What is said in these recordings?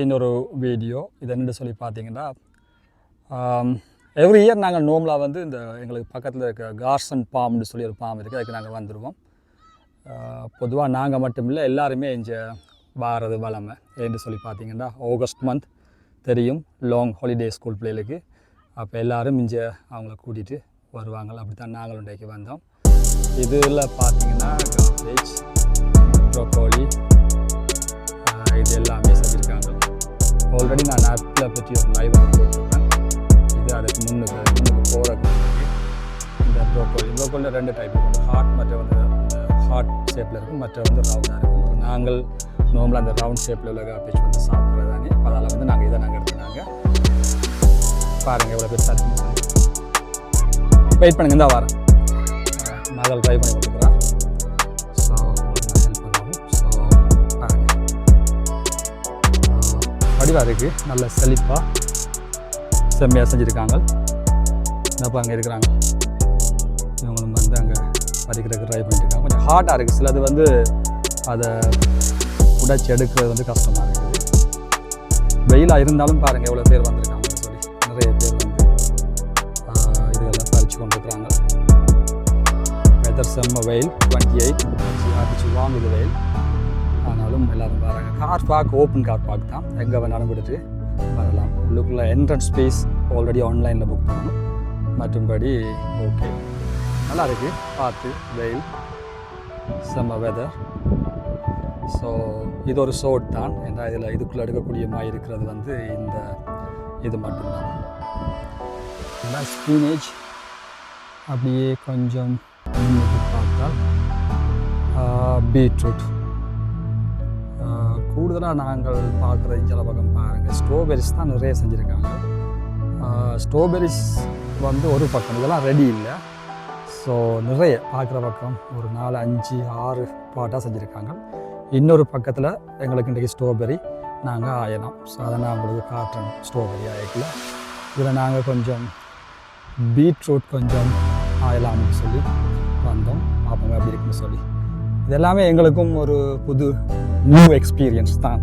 இன்னொரு வீடியோ இது என்னென்னு சொல்லி பார்த்தீங்கன்னா எவ்ரி இயர் நாங்கள் நோம்பலாக வந்து இந்த எங்களுக்கு பக்கத்தில் இருக்க கார்சன் பாம்னு சொல்லி ஒரு பாம் இருக்குது அதுக்கு நாங்கள் வந்துடுவோம் பொதுவாக நாங்கள் மட்டும் இல்லை எல்லாருமே இங்கே வாரது வளமை என்று சொல்லி பார்த்தீங்கன்னா ஆகஸ்ட் மந்த் தெரியும் லாங் ஹாலிடே ஸ்கூல் பிள்ளைகளுக்கு. அப்போ எல்லோரும் இங்கே அவங்கள கூட்டிகிட்டு வருவாங்க அப்படி தான் நாங்கள் இன்றைக்கு வந்தோம். இதில் பார்த்தீங்கன்னா காலேஜ் ஆப்பில் லைவாக போட்டுருக்கேன் இது அதுக்கு முன்னுக்கு முன்னுக்கு போகிறதுக்கு முன்னாடி இந்த ப்ரோக்கோலி ப்ரோக்கோலியில் ரெண்டு டைப் இருக்கும் ஹார்ட் மற்ற வந்து ஹார்ட் ஷேப்பில் இருக்கும் மற்ற வந்து ரவுண்டாக இருக்கும் நாங்கள் நார்மலாக அந்த ரவுண்ட் ஷேப்பில் உள்ள காப்பேஜ் வந்து சாப்பிட்றது தானே அதனால் வந்து நாங்கள் இதை நாங்கள் எடுத்துனாங்க பாருங்கள் எவ்வளோ பேர் இருக்குன்னு வெயிட் பண்ணுங்க இந்த வாரம் மகள் ட்ரை பண்ணி வடிவாக இருக்குது நல்ல செழிப்பாக செம்மையாக செஞ்சுருக்காங்க இப்போ அங்கே இருக்கிறாங்க இவங்களும் வந்து அங்கே பறிக்கிறதுக்கு ட்ரை பண்ணிட்டுருக்காங்க கொஞ்சம் ஹார்டாக இருக்குது சிலது வந்து அதை உடைச்சி எடுக்கிறது வந்து கஷ்டமாக இருக்குது வெயிலாக இருந்தாலும் பாருங்கள் எவ்வளோ பேர் வந்திருக்காங்கன்னு சொல்லி நிறைய பேர் வந்து இதெல்லாம் பறித்து கொண்டிருக்கிறாங்க வெதர் செம்ம வெயில் டுவெண்ட்டி எயிட் அடிச்சு வாங்குது வெயில் ஆனாலும் எல்லாரும் வராங்க. Car park open car park தான். எங்கே வேணாலும் கொடுத்து வரலாம். உள்ளுக்குள்ள என்ட்ரன்ஸ் ஸ்பேஸ் ஆல்ரெடி ஆன்லைனில் புக் பண்ணணும். மற்றும்படி ஓகே நல்லா இருக்கு. பார்த்து வெயில் செம்ம வெதர் ஸோ இது ஒரு ஷோட் தான். ஏன்னா இதில் இதுக்குள்ளே எடுக்கக்கூடிய மாதிரி இருக்கிறது வந்து இந்த இது மட்டும்தான். இதெல்லாம் ஸ்பீனேஜ் அப்படியே கொஞ்சம் பார்த்தால் பீட்ரூட் கூடுதலாக நாங்கள் பார்க்குற சில பக்கம் பாருங்கள் ஸ்ட்ராபெரிஸ் தான் நிறைய செஞ்சுருக்காங்க. ஸ்ட்ராபெரிஸ் வந்து ஒரு பக்கம். இதெல்லாம் ரெடி இல்லை. ஸோ நிறைய பார்க்குற பக்கம் ஒரு நாலு அஞ்சு ஆறு பாட்டாக செஞ்சுருக்காங்க. இன்னொரு பக்கத்தில் எங்களுக்கு இன்றைக்கி ஸ்ட்ராபெரி நாங்கள் ஆயலாம் ஸோ அதை நான் உங்களுக்கு காட்டுறோம் ஸ்ட்ராபெரி ஆயிக்கல இதில் நாங்கள் கொஞ்சம் பீட்ரூட் கொஞ்சம் ஆயலாம்னு சொல்லி வந்தோம். பார்ப்போங்க அப்படி இருக்குன்னு சொல்லி. இதெல்லாமே எங்களுக்கும் ஒரு புது நியூ எக்ஸ்பீரியன்ஸ் தான்.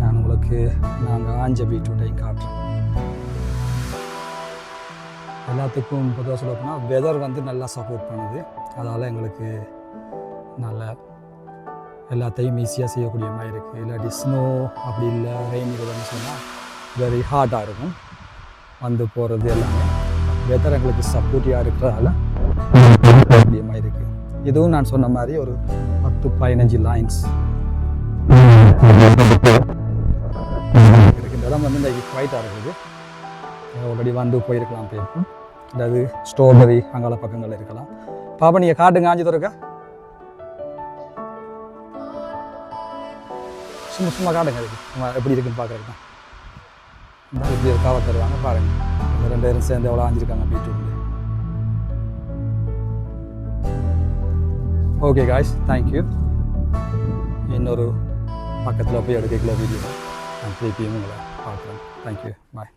நான் உங்களுக்கு நாங்கள் ஆஞ்ச பீட்ரூட்டையும் காட்டுறேன் எல்லாத்துக்கும் பொதுவாக சொல்ல போனால் வெதர் வந்து நல்லா சப்போர்ட் பண்ணுது. அதால் எங்களுக்கு நல்ல எல்லாத்தையும் ஈஸியாக செய்யக்கூடிய மாதிரி இருக்குது இல்லாட்டி ஸ்னோ அப்படி இல்லை ரெயின் சொன்னால் வெரி ஹார்டாக இருக்கும். வந்து போகிறது எல்லாமே. வெதர் எங்களுக்கு சப்போர்ட்டிவாக இருக்கிறதால மாதிரி இருக்குது இதுவும் நான் சொன்ன மாதிரி ஒரு பத்து பதினஞ்சு லைன்ஸ் இருக்கு இந்த இடம் வந்து இந்த குவைட்டாக இருக்குது. ஆல்ரெடி வந்து போயிருக்கலாம் போயிருக்கும் அதாவது ஸ்ட்ராபெரி அங்கால பக்கங்கள் இருக்கலாம். பாப்பா நீங்கள் காட்டுங்க ஆஞ்சி தருக்கா சும்மா சும்மா காட்டுங்க இருக்கு சும்மா எப்படி இருக்குன்னு பார்க்குறது தான். இந்த இப்படி ஒரு தருவாங்க பாருங்க. இந்த ரெண்டு பேரும் சேர்ந்து எவ்வளோ ஆஞ்சிருக்காங்க beetroot okay guys thank you இன்னொரு பக்கத்தில் போய் எடுக்கல வீடியோ நான் திருப்பியும் உங்களை பார்க்குறேன். Thank you bye